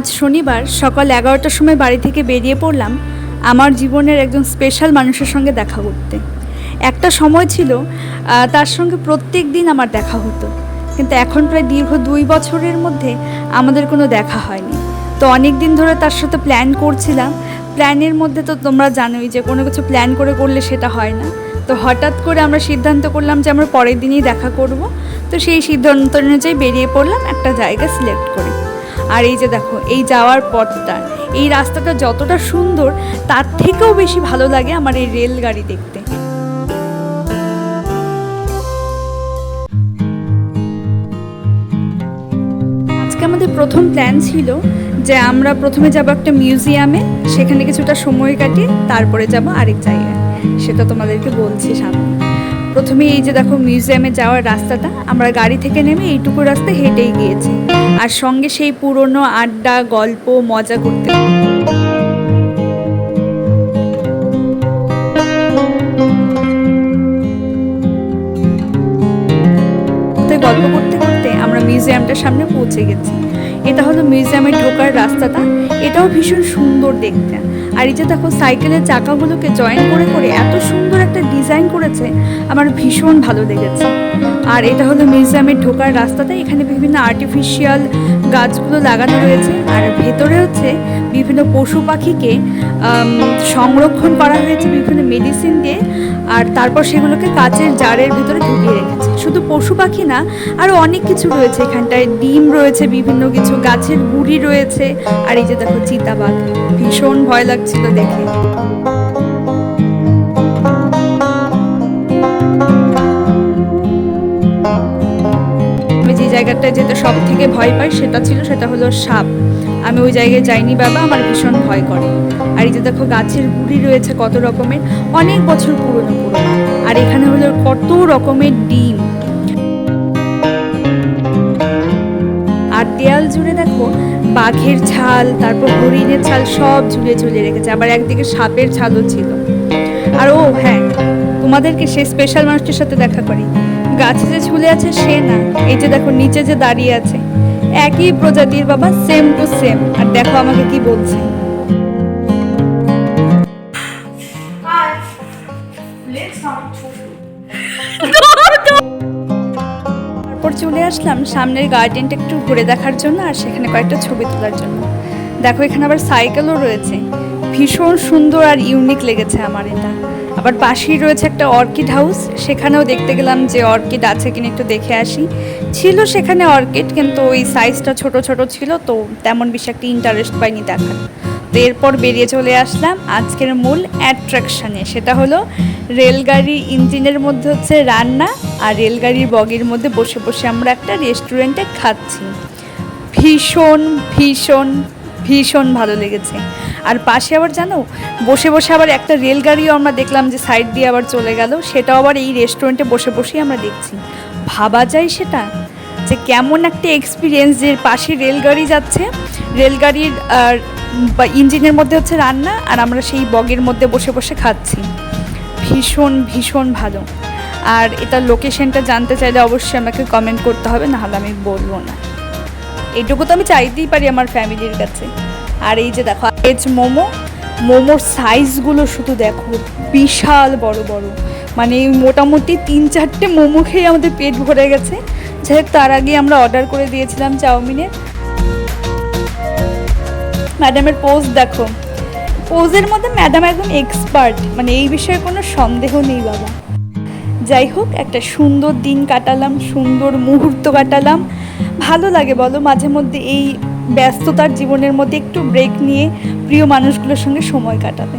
আজ শনিবার সকাল এগারোটার সময় বাড়ি থেকে বেরিয়ে পড়লাম আমার জীবনের একজন স্পেশাল মানুষের সঙ্গে দেখা করতে। একটা সময় ছিল তার সঙ্গে প্রত্যেক দিন আমার দেখা হতো। কিন্তু এখন প্রায় দীর্ঘ দুই বছরের মধ্যে আমাদের কোনো দেখা হয়নি। তো অনেক দিন ধরে তার সাথে প্ল্যান করছিলাম। প্ল্যানের মধ্যে তো তোমরা জানোই যে কোনো কিছু প্ল্যান করে করলে সেটা হয় না। তো হঠাৎ করে আমরা সিদ্ধান্ত করলাম যে আমরা পরের দিনই দেখা করব। তো সেই সিদ্ধান্ত অনুযায়ী বেরিয়ে পড়লাম একটা জায়গা সিলেক্ট করে। আর এই যে দেখো, এই যাওয়ার পথটা, এই রাস্তাটা যতটা সুন্দর, তার থেকেও বেশি ভালো লাগে আমার এই রেলগাড়ি দেখতে। আজকে আমাদের প্রথম প্ল্যান ছিল যে আমরা প্রথমে যাব একটা মিউজিয়ামে সেখানে কিছুটা সময় কাটিয়ে তারপরে যাব আরেক জায়গায়। সেটা তোমাদেরকে বলছি সামনে। প্রথমে এই যে দেখো মিউজিয়ামে যাওয়ার রাস্তাটা, আমরা গাড়ি থেকে নেমে এইটুকু রাস্তা হেঁটেই গিয়েছি। আর সঙ্গে সেই পুরনো আড্ডা, গল্প, মজা করতে গল্প করতে করতে আমরা মিউজিয়ামটার সামনে পৌঁছে গেছি। এটা হলো মিউজিয়ামে ঢোকার রাস্তাটা। এটাও ভীষণ সুন্দর দেখতে। আর এই যে দেখো সাইকেলের চাকাগুলোকে জয়েন করে করে এত সুন্দর একটা ডিজাইন করেছে, আমার ভীষণ ভালো লেগেছে। আর এটা হলো মিউজিয়ামের ঢোকার রাস্তাতে, এখানে বিভিন্ন আর্টিফিশিয়াল গাছগুলো লাগানো রয়েছে। আর ভেতরে হচ্ছে বিভিন্ন পশু পাখিকে সংরক্ষণ করা হয়েছে বিভিন্ন আর তারপর সেগুলোকে কাচের জারের ভিতরে ঢুকিয়ে রেখেছে। শুধু পশু পাখি না আরও অনেক কিছু রয়েছে। এখানটায় ডিম রয়েছে, বিভিন্ন কিছু। গাছের গুড়ি রয়েছে। আর এই যে দেখো, চিতাবাঘ। ভীষণ ভয় লাগছিল দেখে। জায়গাটায় যেতে সব থেকে ভয় পাই, সেটা ছিল, সেটা হলো সাপ। আমি ওই জায়গায় যাইনি বাবা, আমার ভীষণ ভয় করে। আর এই যে দেখো, গাছের গুড়ি রয়েছে কত রকমের, অনেক বছর পুরনো পুরনো। আর এখানে হলো কত রকমের ডিম। আর দেয়াল জুড়ে দেখো, বাঘের ছাল, তারপর হরিণের ছাল সব ঝুলে ঝুলে রেখেছে। আবার একদিকে সাপের ছালও ছিল। আর ও হ্যাঁ তোমাদেরকে সেই স্পেশাল মানুষটির সাথে দেখা করি। গাছে যে ঝুলে আছে সে না। এই যে দেখো, নিচে যে দাঁড়িয়ে আছে। একই প্রজাতির বাবা সেম টু সেম আর দেখো আমাকে কি বলছে। তারপর চলে আসলাম সামনের গার্ডেনটা একটু ঘুরে দেখার জন্য আর সেখানে কয়েকটা ছবি তোলার জন্য। দেখো এখানে আবার সাইকেলও রয়েছে। ভীষণ সুন্দর আর ইউনিক লেগেছে আমার এটা। আবার পাশেই রয়েছে একটা অর্কিড হাউস। সেখানেও দেখতে গেলাম যে অর্কিড আছে কিনা একটু দেখে আসি। ছিল সেখানে অর্কিড, কিন্তু ওই সাইজটা ছোট ছোট ছিল, তো তেমন বেশি একটা ইন্টারেস্ট পাইনি দেখার। তো এরপর বেরিয়ে চলে আসলাম। আজকের মূল অ্যাট্রাকশানে সেটা হলো রেলগাড়ি ইঞ্জিনের মধ্যে হচ্ছে রান্না আর রেলগাড়ির বগির মধ্যে বসে বসে আমরা একটা রেস্টুরেন্টে খাচ্ছি। ভীষণ ভীষণ ভীষণ ভালো লেগেছে। আর পাশে আবার জানো, বসে বসে আবার একটা রেলগাড়িও আমরা দেখলাম যে সাইড দিয়ে আবার চলে গেল, সেটাও আবার এই রেস্টুরেন্টে বসে বসেই আমরা দেখছি। ভাবা যায় সেটা যে কেমন একটা এক্সপিরিয়েন্স যে পাশে রেলগাড়ি যাচ্ছে, রেলগাড়ির ইঞ্জিনের মধ্যে হচ্ছে রান্না, আর আমরা সেই বগের মধ্যে বসে বসে খাচ্ছি। ভীষণ ভীষণ ভালো। আর এটার লোকেশনটা জানতে চাইলে অবশ্যই আমাকে কমেন্ট করতে হবে, নাহলে আমি বলব না। এইটুকু তো আমি চাইতেই পারি আমার ফ্যামিলির কাছে। আর এই যে দেখো, এজ মোমো, মোমোর সাইজগুলো শুধু দেখো, বিশাল বড় বড়। মানে মোটামুটি তিন চারটে মোমো খেয়ে আমাদের পেট ভরে গেছে। যাই তার আগে আমরা অর্ডার করে দিয়েছিলাম চাউমিনের। ম্যাডামের পোজ দেখো। পোজের মধ্যে ম্যাডাম একদম এক্সপার্ট মানে এই বিষয়ে কোনো সন্দেহ নেই বাবা। যাই হোক, একটা সুন্দর দিন কাটালাম, সুন্দর মুহূর্ত কাটালাম। ভালো লাগে বলো, মাঝে মধ্যে এই ব্যস্ততার জীবনের মধ্যে একটু ব্রেক নিয়ে প্রিয় মানুষগুলোর সঙ্গে সময় কাটাতে।